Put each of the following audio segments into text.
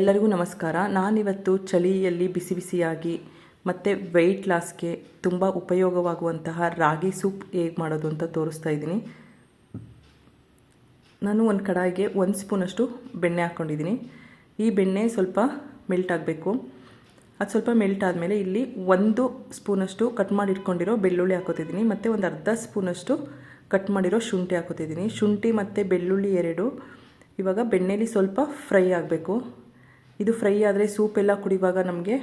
ಎಲ್ಲರಿಗೂ ನಮಸ್ಕಾರ. ನಾನಿವತ್ತು ಚಳಿಯಲ್ಲಿ ಬಿಸಿ ಬಿಸಿಯಾಗಿ ಮತ್ತು ವೆಯ್ಟ್ ಲಾಸ್ಗೆ ತುಂಬ ಉಪಯೋಗವಾಗುವಂತಹ ರಾಗಿ ಸೂಪ್ ಹೇಗೆ ಮಾಡೋದು ಅಂತ ತೋರಿಸ್ತಾ ಇದ್ದೀನಿ. ನಾನು ಒಂದು ಕಡಾಯಿಗೆ ಒಂದು ಸ್ಪೂನಷ್ಟು ಬೆಣ್ಣೆ ಹಾಕ್ಕೊಂಡಿದ್ದೀನಿ. ಈ ಬೆಣ್ಣೆ ಸ್ವಲ್ಪ ಮೆಲ್ಟ್ ಆಗಬೇಕು. ಅದು ಸ್ವಲ್ಪ ಮೆಲ್ಟ್ ಆದಮೇಲೆ ಇಲ್ಲಿ ಒಂದು ಸ್ಪೂನಷ್ಟು ಕಟ್ ಮಾಡಿ ಇಟ್ಕೊಂಡಿರೋ ಬೆಳ್ಳುಳ್ಳಿ ಹಾಕೋತಿದ್ದೀನಿ. ಮತ್ತು ಒಂದು ಅರ್ಧ ಸ್ಪೂನಷ್ಟು ಕಟ್ ಮಾಡಿರೋ ಶುಂಠಿ ಹಾಕೋತಿದ್ದೀನಿ. ಶುಂಠಿ ಮತ್ತು ಬೆಳ್ಳುಳ್ಳಿ ಎರಡು. ಇವಾಗ ಬೆಣ್ಣೆಲಿ ಸ್ವಲ್ಪ ಫ್ರೈ ಆಗಬೇಕು. ಇದು ಫ್ರೈ ಆದರೆ ಸೂಪ್ ಎಲ್ಲ ಕುಡಿಯುವಾಗ ನಮಗೆ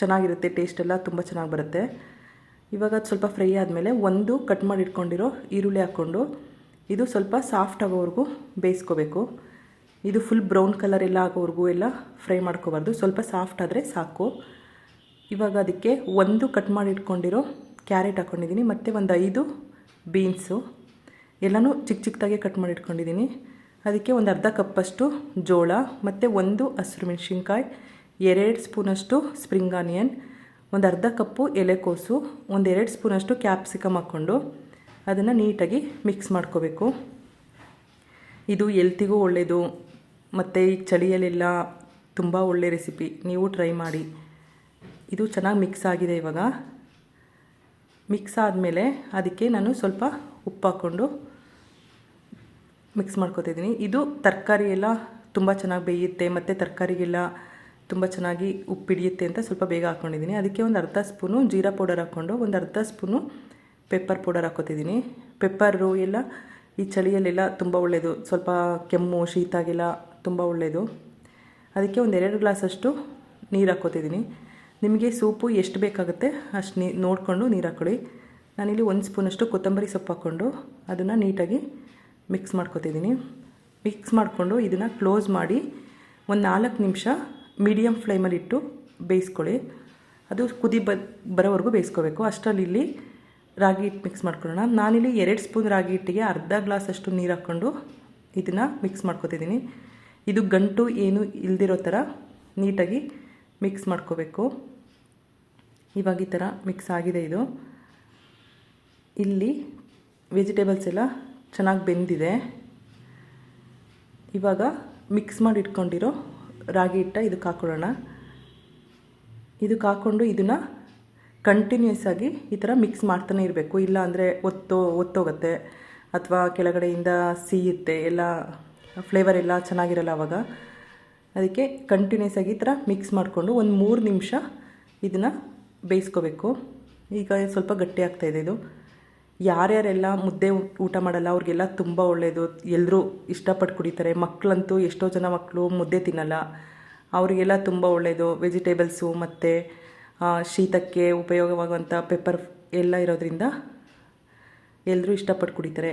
ಚೆನ್ನಾಗಿರುತ್ತೆ ಟೇಸ್ಟ್ ಎಲ್ಲ ತುಂಬ ಚೆನ್ನಾಗಿ ಬರುತ್ತೆ. ಇವಾಗ ಅದು ಸ್ವಲ್ಪ ಫ್ರೈ ಆದಮೇಲೆ ಒಂದು ಕಟ್ ಮಾಡಿ ಇಟ್ಕೊಂಡಿರೋ ಈರುಳ್ಳಿ ಹಾಕ್ಕೊಂಡು ಇದು ಸ್ವಲ್ಪ ಸಾಫ್ಟ್ ಆಗೋವರೆಗೂ ಬೇಯಿಸ್ಕೋಬೇಕು. ಇದು ಫುಲ್ ಬ್ರೌನ್ ಕಲರ್ ಎಲ್ಲ ಆಗೋವರೆಗೂ ಎಲ್ಲ ಫ್ರೈ ಮಾಡ್ಕೋಬಾರ್ದು, ಸ್ವಲ್ಪ ಸಾಫ್ಟ್ ಆದರೆ ಸಾಕು. ಇವಾಗ ಅದಕ್ಕೆ ಒಂದು ಕಟ್ ಮಾಡಿ ಇಟ್ಕೊಂಡಿರೋ ಕ್ಯಾರೆಟ್ ಹಾಕ್ಕೊಂಡಿದ್ದೀನಿ ಮತ್ತು ಒಂದು ಐದು ಬೀನ್ಸು ಎಲ್ಲನೂ ಚಿಕ್ಕ ಚಿಕ್ಕದಾಗೆ ಕಟ್ ಮಾಡಿ ಇಟ್ಕೊಂಡಿದ್ದೀನಿ ಅದಕ್ಕೆ ಒಂದು ಅರ್ಧ ಕಪ್ಪಷ್ಟು ಜೋಳ, ಮತ್ತು ಒಂದು ಹಸಿರು ಮೆಣಸಿನ್ಕಾಯಿ, ಎರಡು ಸ್ಪೂನಷ್ಟು ಸ್ಪ್ರಿಂಗ್ ಆನಿಯನ್, ಒಂದು ಅರ್ಧ ಕಪ್ಪು ಎಲೆಕೋಸು ಒಂದು ಎರಡು ಸ್ಪೂನಷ್ಟು ಕ್ಯಾಪ್ಸಿಕಮ್ ಹಾಕ್ಕೊಂಡು ಅದನ್ನು ನೀಟಾಗಿ ಮಿಕ್ಸ್ ಮಾಡ್ಕೋಬೇಕು. ಇದು ಎಲ್ತಿಗೂ ಒಳ್ಳೆಯದು ಮತ್ತು ಈಗ ಚಳಿಯಲ್ಲೆಲ್ಲ ತುಂಬ ಒಳ್ಳೆ ರೆಸಿಪಿ ನೀವು ಟ್ರೈ ಮಾಡಿ. ಇದು ಚೆನ್ನಾಗಿ ಮಿಕ್ಸ್ ಆಗಿದೆ ಇವಾಗ. ಮಿಕ್ಸ್ ಆದಮೇಲೆ ಅದಕ್ಕೆ ನಾನು ಸ್ವಲ್ಪ ಉಪ್ಪು ಹಾಕ್ಕೊಂಡು ಮಿಕ್ಸ್ ಮಾಡ್ಕೋತಿದ್ದೀನಿ ಇದು ತರಕಾರಿ ಎಲ್ಲ ತುಂಬ ಚೆನ್ನಾಗಿ ಬೇಯುತ್ತೆ, ಮತ್ತು ತರಕಾರಿಗೆಲ್ಲ ತುಂಬ ಚೆನ್ನಾಗಿ ಉಪ್ಪು ಹಿಡಿಯುತ್ತೆ ಅಂತ ಸ್ವಲ್ಪ ಬೇಗ ಹಾಕ್ಕೊಂಡಿದ್ದೀನಿ ಅದಕ್ಕೆ ಒಂದು ಅರ್ಧ ಸ್ಪೂನು ಜೀರಾ ಪೌಡರ್ ಹಾಕ್ಕೊಂಡು, ಒಂದು ಅರ್ಧ ಸ್ಪೂನು ಪೆಪ್ಪರ್ ಪೌಡರ್ ಹಾಕ್ಕೋತಿದ್ದೀನಿ ಪೆಪ್ಪರು ಎಲ್ಲ ಈ ಚಳಿಯಲ್ಲೆಲ್ಲ ತುಂಬ ಒಳ್ಳೆಯದು ಸ್ವಲ್ಪ ಕೆಮ್ಮು, ಶೀತಾಗೆಲ್ಲ ತುಂಬ ಒಳ್ಳೆಯದು ಅದಕ್ಕೆ ಒಂದು ಎರಡು ಗ್ಲಾಸಷ್ಟು ನೀರು ಹಾಕ್ಕೋತಿದ್ದೀನಿ ನಿಮಗೆ ಸೂಪು ಎಷ್ಟು ಬೇಕಾಗುತ್ತೆ ಅಷ್ಟು ನೀ, ನೋಡಿಕೊಂಡು ನೀರು ಹಾಕ್ಕೊಳ್ಳಿ ನಾನಿಲ್ಲಿ ಒಂದು ಸ್ಪೂನಷ್ಟು ಕೊತ್ತಂಬರಿ ಸೊಪ್ಪು ಹಾಕ್ಕೊಂಡು ಅದನ್ನು ನೀಟಾಗಿ ಮಿಕ್ಸ್ ಮಾಡ್ಕೊತಿದ್ದೀನಿ ಮಿಕ್ಸ್ ಮಾಡಿಕೊಂಡು ಇದನ್ನು ಕ್ಲೋಸ್ ಮಾಡಿ ಒಂದು ನಾಲ್ಕು ನಿಮಿಷ ಮೀಡಿಯಮ್ ಫ್ಲೇಮಲ್ಲಿ ಇಟ್ಟು ಬೇಯಿಸ್ಕೊಳ್ಳಿ. ಅದು ಕುದಿ ಬ, ಬರೋವರೆಗೂ ಬೇಯಿಸ್ಕೋಬೇಕು. ಅಷ್ಟರಲ್ಲಿ ಇಲ್ಲಿ ರಾಗಿ ಹಿಟ್ಟು ಮಿಕ್ಸ್ ಮಾಡ್ಕೊಳ್ಳೋಣ. ನಾನಿಲ್ಲಿ ಎರಡು ಸ್ಪೂನ್ ರಾಗಿ ಹಿಟ್ಟಿಗೆ ಅರ್ಧ ಗ್ಲಾಸಷ್ಟು ನೀರು ಹಾಕ್ಕೊಂಡು ಇದನ್ನು ಮಿಕ್ಸ್ ಮಾಡ್ಕೊತಿದ್ದೀನಿ ಇದು ಗಂಟು ಏನು ಇಲ್ದಿರೋ ಥರ ನೀಟಾಗಿ ಮಿಕ್ಸ್ ಮಾಡ್ಕೋಬೇಕು. ಇವಾಗ ಈ ಥರ ಮಿಕ್ಸ್ ಆಗಿದೆ ಇದು. ಇಲ್ಲಿ ವೆಜಿಟೇಬಲ್ಸ್ ಎಲ್ಲ ಚೆನ್ನಾಗಿ ಬೆಂದಿದೆ. ಇವಾಗ ಮಿಕ್ಸ್ ಮಾಡಿ ಇಟ್ಕೊಂಡಿರೋ ರಾಗಿ ಹಿಟ್ಟ ಇದಕ್ಕೆ ಹಾಕ್ಕೊಳ್ಳೋಣ ಇದಕ್ಕೆ ಹಾಕ್ಕೊಂಡು ಇದನ್ನು ಕಂಟಿನ್ಯೂಸ್ ಆಗಿ ಈ ಥರ ಮಿಕ್ಸ್ ಮಾಡ್ತಾನೆ ಇರಬೇಕು. ಇಲ್ಲ ಅಂದರೆ ಒತ್ತೋ, ಒತ್ತೋಗುತ್ತೆ. ಅಥವಾ ಕೆಳಗಡೆಯಿಂದ ಸೀಯುತ್ತೆ. ಎಲ್ಲ ಫ್ಲೇವರ್ ಎಲ್ಲ ಚೆನ್ನಾಗಿರಲ್ಲ ಆವಾಗ ಅದಕ್ಕೆ ಕಂಟಿನ್ಯೂಸ್ ಆಗಿ ಈ ಥರ ಮಿಕ್ಸ್ ಮಾಡಿಕೊಂಡು ಒಂದು ಮೂರು ನಿಮಿಷ ಇದನ್ನು ಬೇಯಿಸ್ಕೋಬೇಕು. ಈಗ ಸ್ವಲ್ಪ ಗಟ್ಟಿ ಆಗ್ತಾಯಿದೆ ಇದು. ಯಾರ್ಯಾರೆಲ್ಲ ಮುದ್ದೆ ಊಟ ಮಾಡಲ್ಲ, ಅವ್ರಿಗೆಲ್ಲ ತುಂಬ ಒಳ್ಳೆಯದು ಎಲ್ಲರೂ ಇಷ್ಟಪಟ್ಟು ಕುಡಿತಾರೆ. ಮಕ್ಕಳಂತೂ ಎಷ್ಟೋ ಜನ ಮಕ್ಕಳು ಮುದ್ದೆ ತಿನ್ನಲ್ಲ. ಅವರಿಗೆಲ್ಲ ತುಂಬ ಒಳ್ಳೆಯದು ವೆಜಿಟೇಬಲ್ಸು ಮತ್ತು ಶೀತಕ್ಕೆ ಉಪಯೋಗವಾಗುವಂಥ ಪೆಪ್ಪರ್ ಎಲ್ಲ ಇರೋದ್ರಿಂದ ಎಲ್ಲರೂ ಇಷ್ಟಪಟ್ಟು ಕುಡಿತಾರೆ.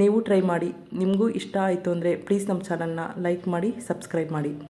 ನೀವು ಟ್ರೈ ಮಾಡಿ. ನಿಮಗೂ ಇಷ್ಟ ಆಯಿತು ಅಂದರೆ ಪ್ಲೀಸ್ ನಮ್ಮ ಚಾನಲ್ನ ಲೈಕ್ ಮಾಡಿ, ಸಬ್ಸ್ಕ್ರೈಬ್ ಮಾಡಿ.